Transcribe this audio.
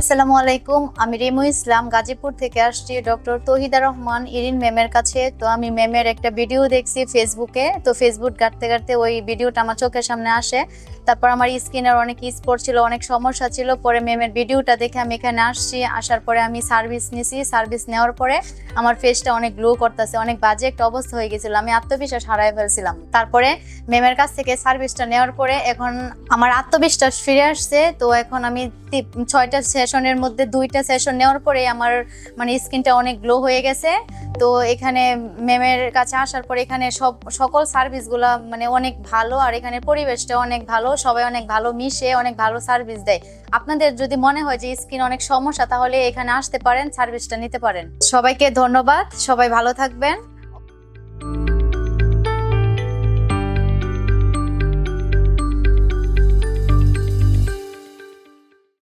আসসালামু আলাইকুম আমি রিমু ইসলাম, গাজীপুর থেকে আসছি ডক্টর তহিদা রহমান ইরিন ম্যামের কাছে। তো আমি ম্যামের একটা ভিডিও দেখছি ফেসবুকে, তো ফেসবুক ঘাটতে ঘাটতে ওই ভিডিওটা আমার চোখের সামনে আসে। তারপর আমার স্কিনের অনেক স্পট ছিল, অনেক সমস্যা ছিল, পরে ম্যামের ভিডিওটা দেখে আমি এখানে আসছি। আসার পরে আমি সার্ভিস নিছি, সার্ভিস নেওয়ার পরে আমার ফেসটা অনেক গ্লো করতেছে, অনেক বাজে একটা অবস্থা হয়ে গেছিল, আমি আত্মবিশ্বাস হারাই ফেলছিলাম। তারপরে ম্যামের কাছ থেকে সার্ভিসটা নেওয়ার পরে এখন আমার আত্মবিশ্বাস ফিরে আসছে, তো এখন আমি ছয়টা সেশনের মধ্যে দুইটা সেশন নেওয়ার পরে আমার মানে স্কিনটা অনেক গ্লো হয়ে গেছে। তো এখানে ম্যামের কাছে আসার পরে এখানে সব, সকল সার্ভিসগুলো মানে অনেক ভালো আর এখানে পরিবেশটা অনেক ভালো। সবাই অনেক ভালো মিশে, অনেক ভালো সার্ভিস দেয়। আপনাদের যদি মনে হয় যে স্কিন অনেক সমস্যা, তাহলে এখানে আসতে পারেন সার্ভিসটা নিতে পারেন। সবাইকে ধন্যবাদ। সবাই ভালো থাকবেন।